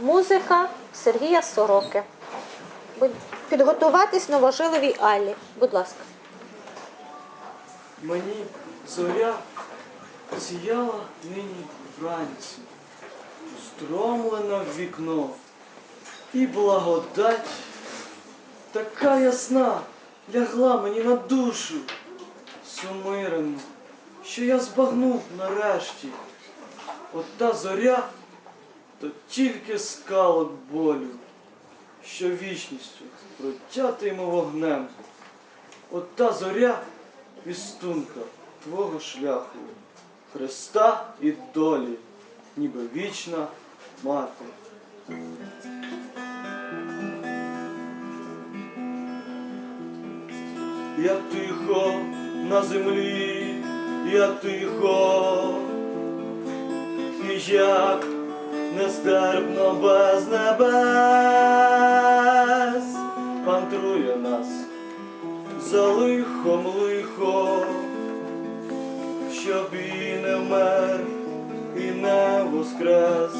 Музика Сергія Сороки. Підготуватись новожиловій Аллі. Будь ласка. Мені зоря сіяла нині вранці, стромлена в вікно, і благодать така ясна лягла мені на душу сумирено, що я збагнув нарешті. От та зоря то тільки скалок болю, що вічністю протятимо вогнем. От та зоря вістунка твого шляху, Христа і долі, ніби вічна мати. Як тихо на землі, як тихо, і як нестерпно без небес пантрує нас за лихом лихо, щоб і не вмер, і не воскрес.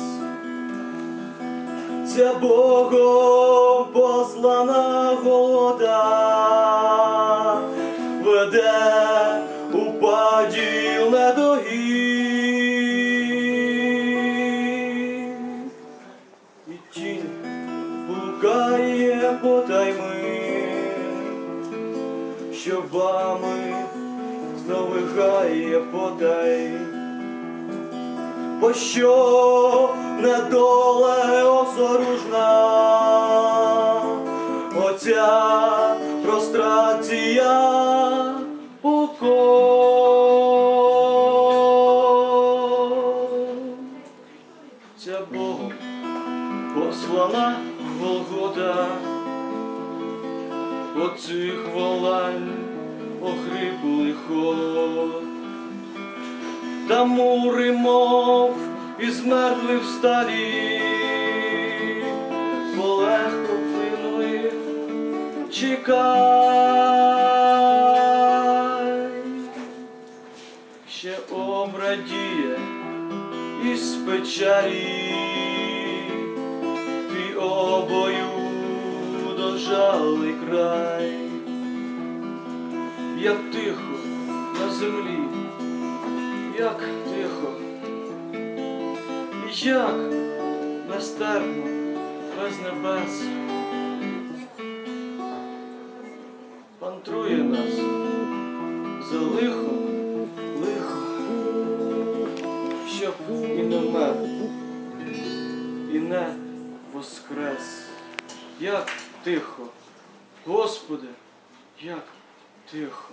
Ця Богом послана голода веде у падів недогін. Блукає потайми, що вами знавигає подай. Бо що недоле осоружна, оця прострація. Ця Богом послана Голгота, оцих волань охриплий ход. Та мури, мов із мертвих всталі, полегко плинули, чекай, ще обрадіє із печалі, дожалий край, як тихо на землі як тихо, і як нестерпно без небес. Пантрує нас за лихо, лихо, щоб і не вмер, і не воскрес. Як тихо, Господи, як тихо.